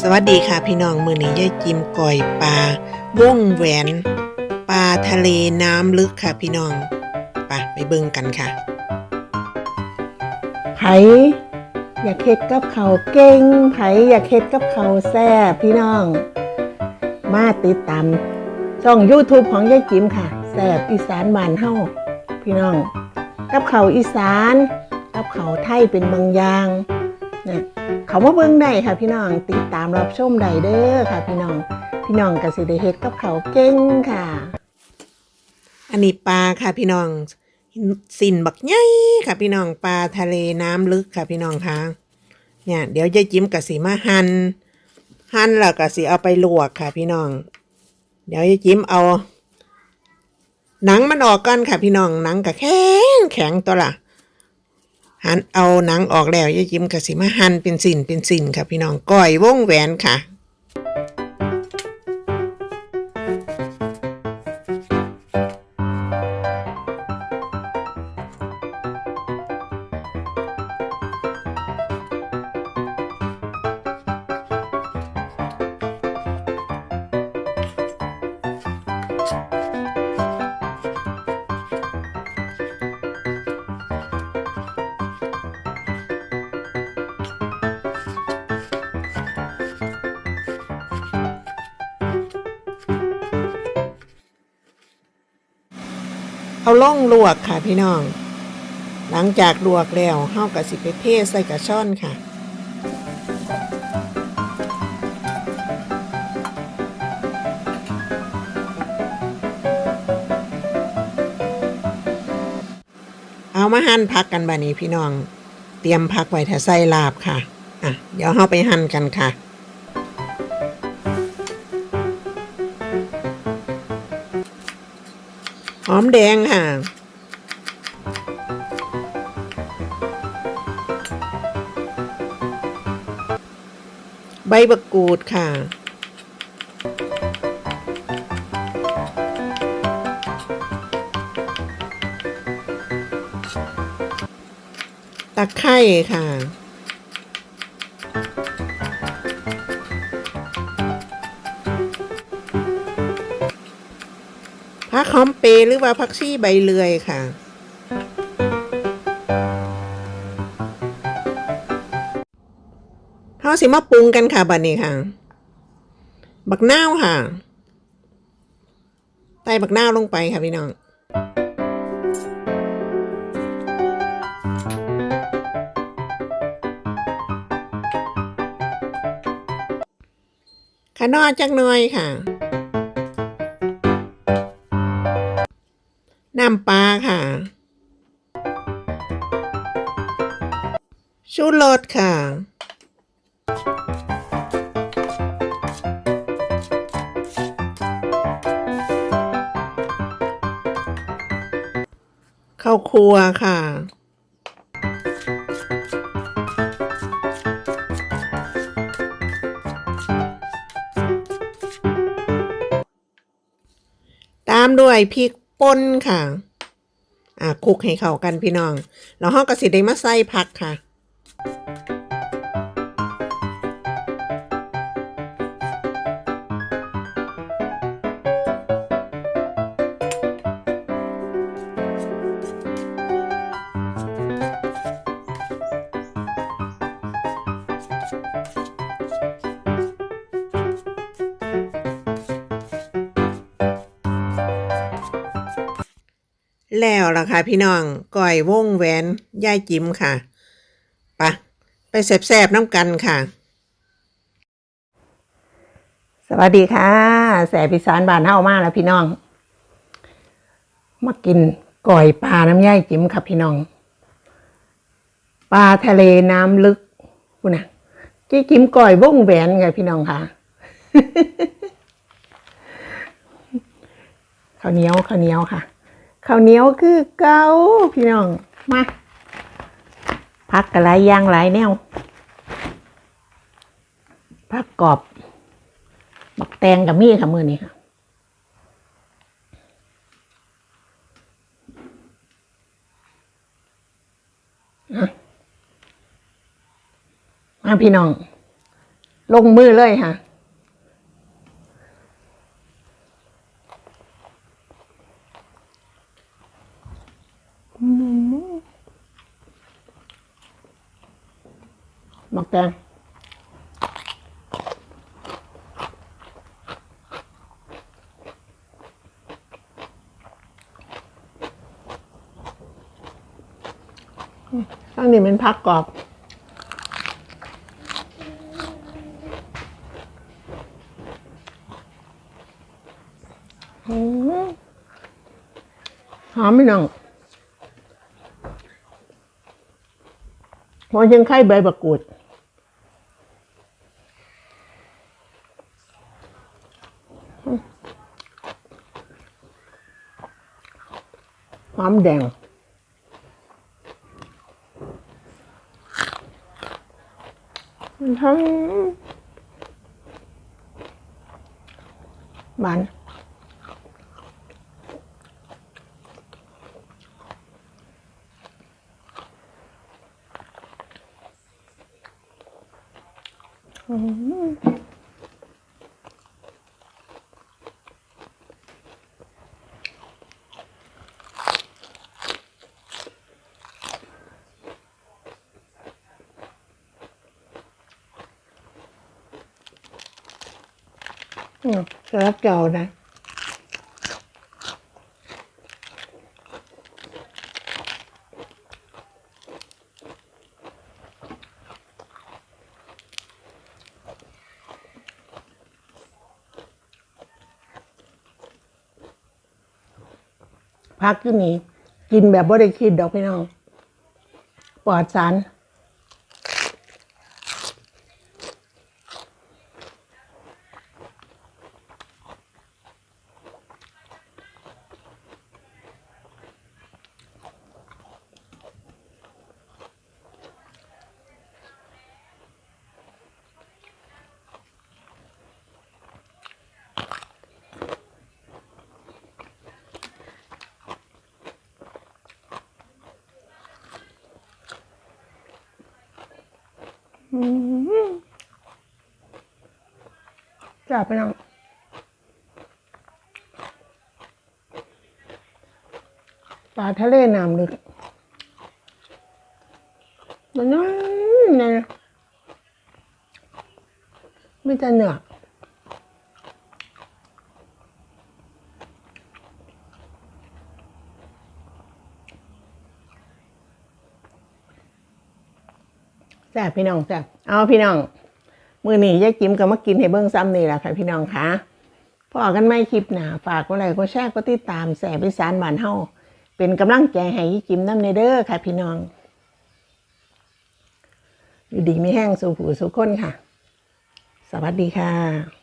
สวัสดีค่ะพี่น้องมือนี้ยายจิมก่อยปลาวงแหวนปลาทะเลน้ำลึกค่ะพี่น้องไปไปเบิ่งกันค่ะไผอยากเฮ็ดกับเขาเก่งไผอยากเฮ็ดกับเขาแซ่บพี่น้อง มาติดตามช่อง YouTube ของยายจิมค่ะแซ่บอีสานบ้านเฮาพี่น้อง กับเขาอีสาน กับเขาไทยเป็นบางอย่างเนี่ย เขามาเบิ่งได้ค่ะพี่น้องติดตามรับชมได้เด้อค่ะ พี่น้องพี่น้องก็สิได้เฮ็ดกับเขาเก่งค่ะ อันนี้ปลาค่ะพี่น้องสินบักใหญ่ค่ะพี่น้องปลาทะเลน้ำลึกค่ะพี่น้องค่ะเนี่ยเดี๋ยวยายจิ้มกสิมาหัน่นหั่นแล้วกสิเอาไปลวกค่ะ พี่น้อง เดี๋ยวยายจิ้มเอา หนังมันออกก่อนค่ะ พี่น้องหนังก็แข็งแข็งตัวละ หันเอาหนังออกแล้วยายจิมกะสิมาหั่นเป็นสินเป็นสินค่ะพี่น้องก้อยวงแหวนค่ะ เอาล่องลวกค่ะพี่น้อง หลังจากลวกแล้วเฮากับสิไปเทใส่กระช่อนค่ะเอามาหั่นพักกันบานี้พี่น้อง เตรียมพักไว้ถ้าใส่ลาบค่ะ อะ เดี๋ยวเฮาไปหั่นกันค่ะ อมแดงค่ะใบบักกูดค่ะ ตะไคร่ค่ะ ผักหอมเปหรือว่าผักชีใบเลื่อยค่ะเฮาสิมาปรุงกันค่ะบัดนี้ค่ะ บักนาวค่ะใส่บักนาวลงไปค่ะพี่น้องขานอจักหน่อยค่ะ น้ำปลาค่ะ ชูรสค่ะ ข้าวครัวค่ะตามด้วยพริก ป่นค่ะ อ่าคลุกให้เข้ากันพี่น้อง แล้วห้องกระสิได้มาใส่ผักค่ะ แล้วล่ะค่ะพี่น้องก้อยวงแหวนย่ายจิ๋มค่ะปะไปแสบๆน้ำกันค่ะ สวัสดีค่ะ แสบอีสานบานเฮามากแล้วพี่น้อง มากินก่อยปลาน้ำย่ายจิ๋มครับพี่น้อง ปลาทะเลน้ำลึกกูนะจี้จิ๋มก่อยวงแหวนไงพี่น้องค่ะข้าวเหนียวข้าวเหนียวค่ะ ข้าวเหนียวคือเกาพี่น้อง มา พักกระไรย่างหลายแนวพักกรอบบักแตงกับมีค่ะมือนี้ค่ะอะมาพี่น้อง ลงมือเลยค่ะ มักแตงข้างนี้เป็นพักกรอบหอมไม่น้องหัวยังไข่ใบบักกูด หอมแดง มันทั้งหวานอืมอืม สำหรับเก่านะพักอยู่นี่กินแบบบ่ได้คิดดอกพี่น้อง ปลอดสาร จับไปน้องปลาทะเลน้ำลึกมันน้อยนะไม่จะเหนือ แซ่บพี่น้องแซ่บเอาพี่น้อง มือนี้ยายกิมก็มากินให้เบิ้งซ้ำนี่แหละค่ะ พี่น้องคะพอกันไม่คลิปหนาฝากก็ไลค์ก็แชร์ก็ติดตามแสบพิสานบานเฮาเป็นกำลังใจให้ยายกิมน้ำในเด้อค่ะ พี่น้องอยู่ดีไม่แห้งสู่ผู้สู่คนค่ะ สวัสดีค่ะ